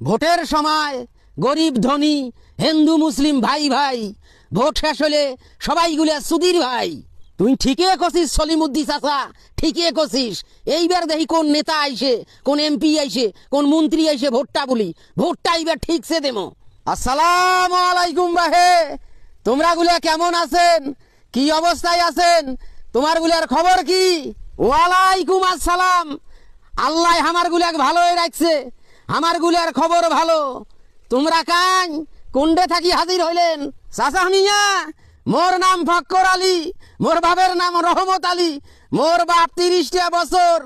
ভোটের সময় গরিব, ধনী, হিন্দু, মুসলিম, ভাই ভাই, ভোট শেষ হলে সবাইগুলো সুধীর ভাই। তুই ঠিকই কছিস সলিমুদ্দি চাচা, ঠিকই কছিস এইবার দেখি কোন নেতা আইসে, কোন এমপি আইসে, কোন মন্ত্রী আইসে ভোটটা বলি। ভোটটা এইবার ঠিকছে দেমো আসসালাম আলাইকুম বাহে তোমরা গুলা কেমন আছেন? কি অবস্থায় আছেন? তোমারগুলার খবর কি? ওয়ালাইকুম আসসালাম। আল্লাহ আমার গুলাক ভালোই রাখছে। আমারগুলার খবর ভালো। তোমরা কান কুন্ডে থাকি হাজির হইলেন। চাচা মিয়া, মোর নাম ফক্কর আলী, মোর বাবের নাম রহমত আলী, মোর বাপ তিরিশটা বছর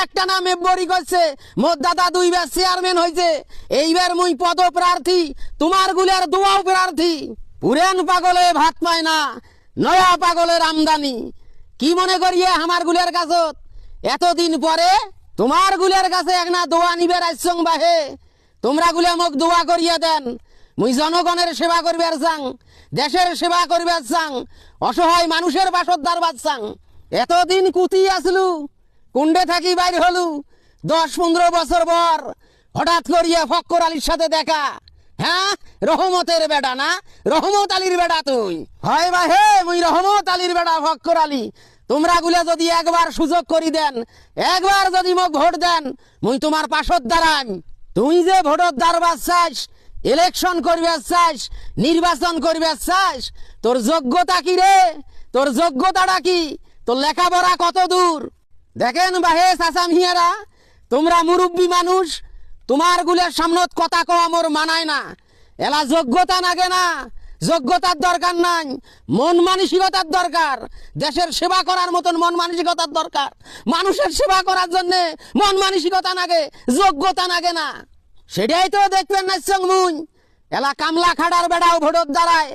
একটা নামে বড়ি করছে, মোর দাদা দুইবার চেয়ারম্যান হয়েছে এইবার মুই পদপ্রার্থী, তোমারগুলার দোয়াও প্রার্থী। পুরান পাগলে ভাত পায় না, নয়া পাগলের আমদানি। কি মনে করিয়ে আমার গুলের কাছত এতদিন পরে তোমার গুলের কাছে এক না দোয়া নিবে রাজসং বাহে। তোমরা গুলে মোক দোয়া করিয়া দেন। মুই জনগণের সেবা করবার চাং, দেশের সেবা করবার চাং, অসহায় মানুষের বাসদ্দার বাচ্চাং এতদিন কুতি আসলু, কুণ্ডে থাকি বাইর হলু। দশ পনেরো বছর পর হঠাৎ করিয়া ফক্কর আলীর সাথে দেখা। হ্যাঁ রহমতের বেটা না? রহমত আলীর বেড়া তুই। হয় বা হে মুই রহমত আলীর বেড়া ফক্কর আলী। তোমরা গুলা যদি একবার সুযোগ করি দেন, একবার যদি মোক ভোট দেন, মুই তোমার পাশত দাঁড়ান তুই যে ভোটর দাঁড়বার চাস ইলেকশন করবে চাস, নির্বাচন করবে চাস, তোর যোগ্যতা কি রে? তোর যোগ্যতাটা কি? তোর লেখাপড়া কত দূর? দেখেন বাহে চাচা মিয়ারা তোমরা মুরব্বী মানুষ তোমার গুলের সামনত কথা কওয়া মোর মানায় না। এলা যোগ্যতা নাগে না। যোগ্যতার দরকার নাই, মন মানসিকতার দরকার, দেশের সেবা করার মতন মন মানসিকতার দরকার। মানুষের সেবা করার জন্য মন মানসিকতা নাগে, যোগ্যতা নাগে না। সেটাই তো দেখবেন না এলা কামলা খাড়ার বেড়াও ভোটর দাঁড়ায়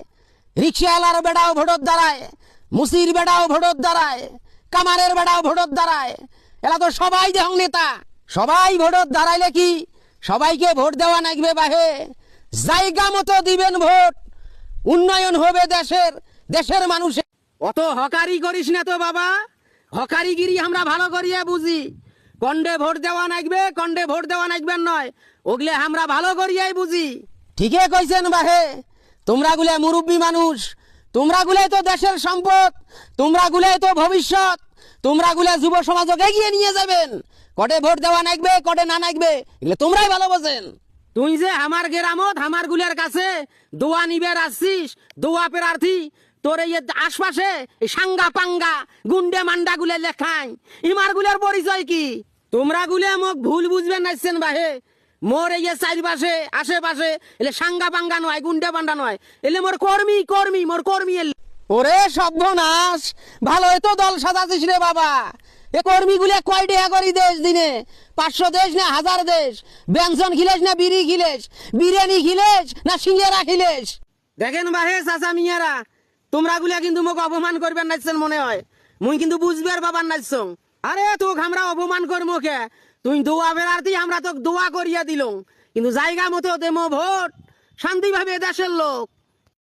রিক্সাওয়ালার বেড়াও ভোটর দাঁড়ায় মুসির বেড়াও ভোটর দাঁড়ায় কামারের বেড়াও ভোটর দাঁড়ায় এলা তো সবাই দেহ নেতা, সবাই ভোটর দাঁড়াইলে কি? সবাইকে ভোট দেওয়া নাগবে বাহে। জায়গা মতো দিবেন ভোট উন্নয়ন হবে দেশের দেশের মানুষের। অত হকারি করিস না তো বাবা। হকারিগিরি আমরা ভালো করিয়া বুঝি। কন্ডে ভোট দেওয়া নাগবে কন্ডে ভোট দেওয়া নাগবে নয়। ওগলে আমরা ভালো করিয়াই বুঝি। ঠিকই কইছেন বাহে। তোমরা গুলে মুরব্বী মানুষ। তোমরা গুলাই তো দেশের সম্পদ। তোমরা গুলাই তো ভবিষ্যৎ। তোমরা গুলে যুব সমাজকে এগিয়ে নিয়ে যাবেন। কটে ভোট দেওয়া নাগবে কটে না নাগবে এগুলো তোমরাই ভালো বোঝেন। তুই যে আমার গেরামত, আমার গুলের কাছে দোয়া নিবে আসছিস দোয়া প্রার্থী, তোর এই আশপাশে সাঙ্গা পাঙ্গা গুন্ডে মান্ডা গুলে লেখাই। ইমার গুলের পরিচয় কি? তোমরা গুলে মোক ভুল বুঝবেন নাইছেন বাহে। মোর এই চারিপাশে, আশেপাশে, এলে সাঙ্গা পাঙ্গা নয়, গুন্ডে পান্ডা নয়। এলে মোর কর্মী কর্মী, মোর কর্মী এলে ওরে সর্বনাশ! ভালোই তো দল সাজাছিস রে বাবা। এ কয় করি দেশ দিনে? পাঁচশো দেশ না হাজার দেশ? ব্যঞ্জন খিলেস না বিড়ি বিরিয়ানি খিলেস না দেখেন তোমরা কিন্তু মোক অপমান করবেন নাচছেন মনে হয়। মুই কিন্তু বুঝবার বাবার নাচছং আরে তোক আমরা অপমান কর মুখে তুই দোয়া বেড়াতি আমরা তোক দোয়া করিয়া দিল। কিন্তু জায়গা মতো দেমো ভোট। শান্তিভাবে দেশের লোক।